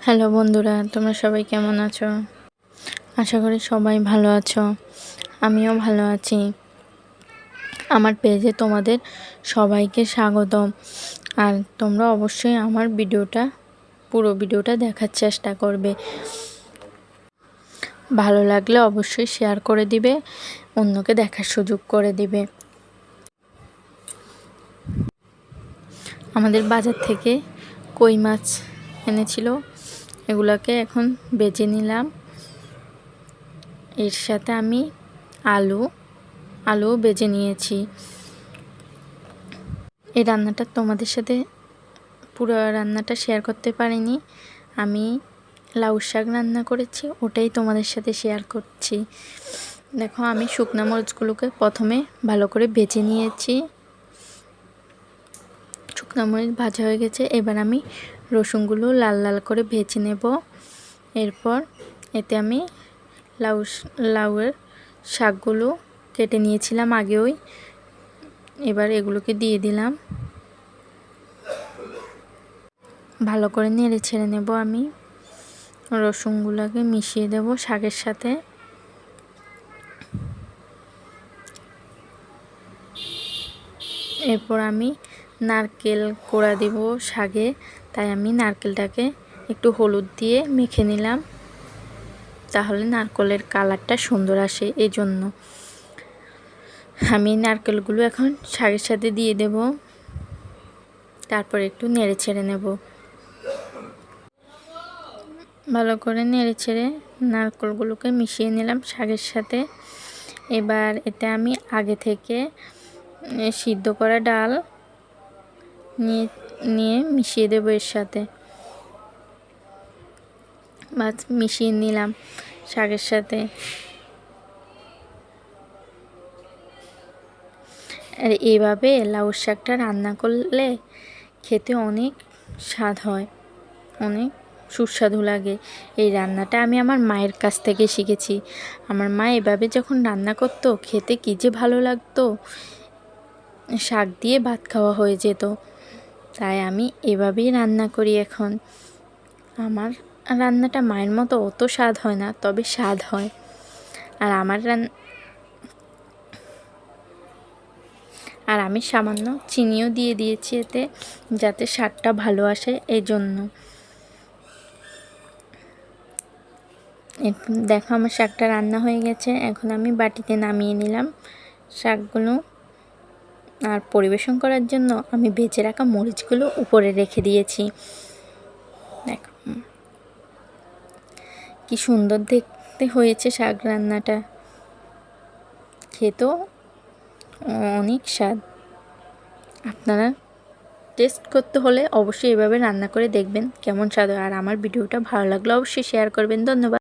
Hello বন্ধুরা, তোমরা সবাই কেমন আছো? আশা করি সবাই ভালো আছো। আমিও ভালো আছি। আমার পেজে তোমাদের সবাইকে স্বাগতম। আর তোমরা অবশ্যই আমার ভিডিওটা, পুরো ভিডিওটা দেখার চেষ্টা করবে। ভালো লাগলে অবশ্যই শেয়ার করে দিবে, অন্যকে দেখার সুযোগ করে দিবে। আমাদের বাজার থেকে কই মাছ এনেছিল? এগুলোকে এখন বেজে নিলাম। এর সাথে আমি আলু আলু বেজে নিয়েছি। এই রান্নাটা তোমাদের সাথে পুরো রান্নাটা শেয়ার করতে পারিনি। আমি লাউ শাক রান্না করেছি, ওটাই তোমাদের সাথে শেয়ার করছি। দেখো, আমি শুকনা মরিচগুলোকে প্রথমে ভালো করে বেছে নিয়েছি। শুকনা মরিচ ভাজা হয়ে গেছে। এবার আমি রসুনগুলো লাল লাল করে ভেজে নেব। এরপর এতে আমি লাউ, লাউয়ের শাকগুলো কেটে নিয়েছিলাম আগেওই। এবার এগুলোকে দিয়ে দিলাম। ভালো করে নেড়ে ছেড়ে নেব আমি। রসুনগুলোকে মিশিয়ে দেব শাকের সাথে। এরপর আমি নারকেল কোড়া দেব শাগে। তাই আমি নারকেলটাকে একটু হলুদ দিয়ে মেখে নিলাম। তাহলে নারকেলের কালারটা সুন্দর আসে এই জন্য আমি নারকেলগুলো এখন শাগের সাথে দিয়ে দেব। তারপর একটু নেড়ে ছেড়ে নেব। ভালো করে নেড়ে ছেড়ে নারকেলগুলোকে মিশিয়ে নিলাম শাগের সাথে। এবার এতে আমি আগে থেকে সিদ্ধ করা ডাল নিয়ে নিয়ে মিশিয়ে দেবো এর সাথে। মাছ মিশিয়ে নিলাম শাকের সাথে। আর এইভাবে লাউ শাকটা রান্না করলে খেতে অনেক স্বাদ হয়, অনেক সুস্বাদু লাগে। এই রান্নাটা আমি আমার মায়ের কাছ থেকে শিখেছি। আমার মা এভাবে যখন রান্না করতো, খেতে কী যে ভালো লাগতো, শাক দিয়ে ভাত খাওয়া হয়ে যেত। তাই আমি এভাবেই রান্না করি এখন। আমার রান্নাটা মায়ের মতো অত স্বাদ হয় না, তবে স্বাদ হয়। আর আমার রান আর আমি সামান্য চিনিও দিয়ে দিয়েছি এতে, যাতে স্বাদটা ভালো আসে এই জন্য দেখো আমার শাকটা রান্না হয়ে গেছে, এখন আমি বাটিতে নামিয়ে নিলাম। শাকগুলো আর পরিবেশন করার জন্য আমি বেঁচে রাখা মরিচগুলো উপরে রেখে দিয়েছি। দেখো কি সুন্দর দেখতে হয়েছে শাক রান্নাটা। খেতেও অনেক স্বাদ। আপনারা টেস্ট করতে হলে অবশ্যই এভাবে রান্না করে দেখবেন কেমন স্বাদ হয়। আর আমার ভিডিওটা ভালো লাগলে অবশ্যই শেয়ার করবেন। ধন্যবাদ।